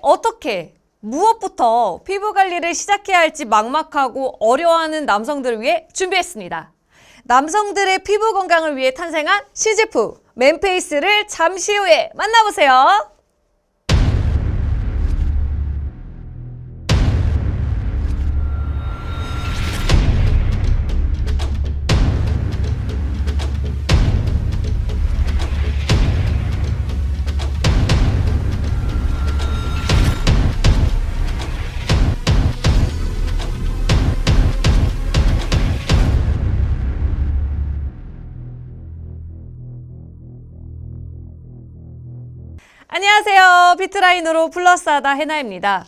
어떻게 무엇부터 피부 관리를 시작해야 할지 막막하고 어려워하는 남성들을 위해 준비했습니다. 남성들의 피부 건강을 위해 탄생한 신제품 맨페이스를 잠시 후에 만나보세요. 안녕하세요. 피트라인으로 플러스하다 해나입니다.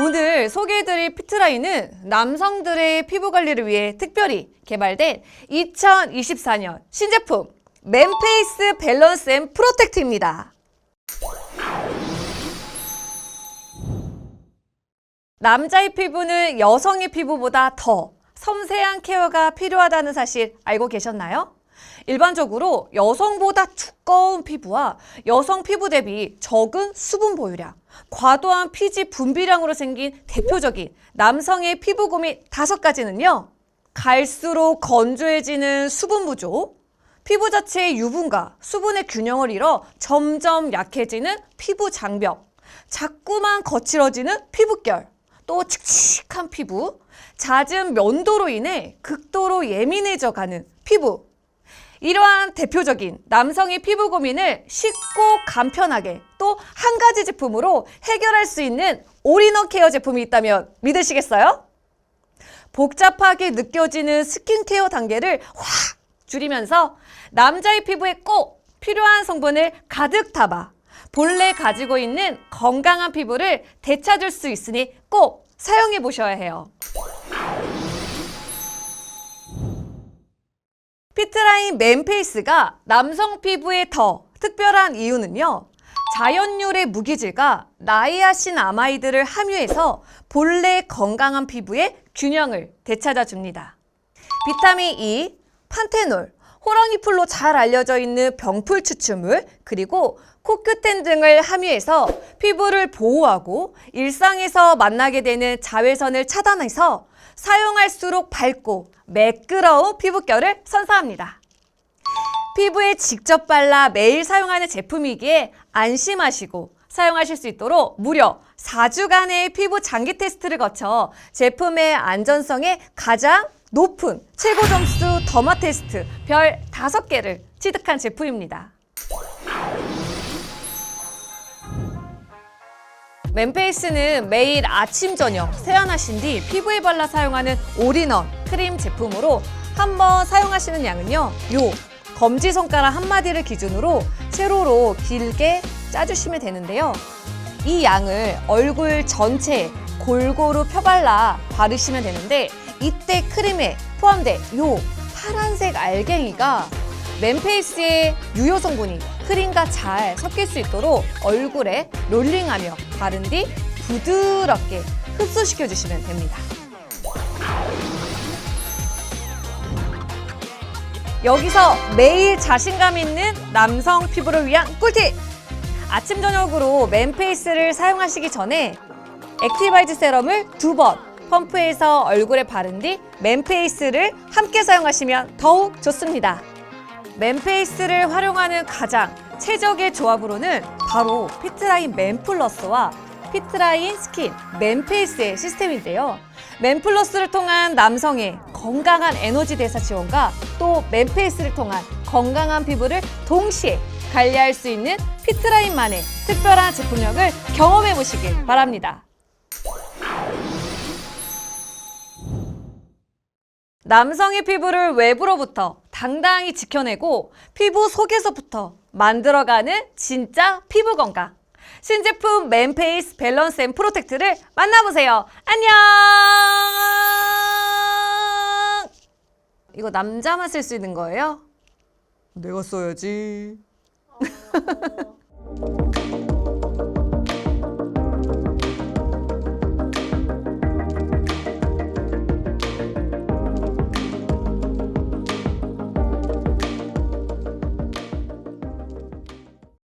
오늘 소개해드릴 피트라인은 남성들의 피부 관리를 위해 특별히 개발된 2024년 신제품 맨페이스 밸런스 앤 프로텍트입니다. 남자의 피부는 여성의 피부보다 더 섬세한 케어가 필요하다는 사실 알고 계셨나요? 일반적으로 여성보다 두꺼운 피부와 여성 피부 대비 적은 수분 보유량, 과도한 피지 분비량으로 생긴 대표적인 남성의 피부 고민 다섯 가지는요. 갈수록 건조해지는 수분 부족, 피부 자체의 유분과 수분의 균형을 잃어 점점 약해지는 피부 장벽, 자꾸만 거칠어지는 피부결, 또 칙칙한 피부, 잦은 면도로 인해 극도로 예민해져 가는 피부. 이러한 대표적인 남성의 피부 고민을 쉽고 간편하게 또 한 가지 제품으로 해결할 수 있는 올인원 케어 제품이 있다면 믿으시겠어요? 복잡하게 느껴지는 스킨케어 단계를 확 줄이면서 남자의 피부에 꼭 필요한 성분을 가득 담아 본래 가지고 있는 건강한 피부를 되찾을 수 있으니 꼭 사용해 보셔야 해요. 피트라인 맨페이스가 남성 피부에 더 특별한 이유는요. 자연유래 무기질과 나이아신 아마이드를 함유해서 본래 건강한 피부의 균형을 되찾아 줍니다. 비타민 E, 판테놀, 호랑이 풀로 잘 알려져 있는 병풀 추출물, 그리고 코큐텐 등을 함유해서 피부를 보호하고 일상에서 만나게 되는 자외선을 차단해서 사용할수록 밝고 매끄러운 피부결을 선사합니다. 피부에 직접 발라 매일 사용하는 제품이기에 안심하시고 사용하실 수 있도록 무려 4주간의 피부 장기 테스트를 거쳐 제품의 안전성에 가장 높은 최고 점수 더마 테스트 별 5개를 취득한 제품입니다. 맨페이스는 매일 아침 저녁 세안하신 뒤 피부에 발라 사용하는 올인원 크림 제품으로 한번 사용하시는 양은요. 요 검지 손가락 한 마디를 기준으로 세로로 길게 짜주시면 되는데요. 이 양을 얼굴 전체에 골고루 펴발라 바르시면 되는데 이때 크림에 포함된 요 파란색 알갱이가 맨페이스의 유효 성분이 크림과 잘 섞일 수 있도록 얼굴에 롤링하며 바른 뒤 부드럽게 흡수시켜 주시면 됩니다. 여기서 매일 자신감 있는 남성 피부를 위한 꿀팁! 아침 저녁으로 맨페이스를 사용하시기 전에 액티바이즈 세럼을 두 번 펌프해서 얼굴에 바른 뒤 맨페이스를 함께 사용하시면 더욱 좋습니다. 맨페이스를 활용하는 가장 최적의 조합으로는 바로 피트라인 맨플러스와 피트라인 스킨 맨페이스의 시스템인데요. 맨플러스를 통한 남성의 건강한 에너지 대사 지원과 또 맨페이스를 통한 건강한 피부를 동시에 관리할 수 있는 피트라인만의 특별한 제품력을 경험해 보시길 바랍니다. 남성의 피부를 외부로부터 당당히 지켜내고 피부 속에서부터 만들어가는 진짜 피부 건강. 신제품 맨페이스 밸런스 앤 프로텍트를 만나보세요. 안녕! 이거 남자만 쓸 수 있는 거예요? 내가 써야지.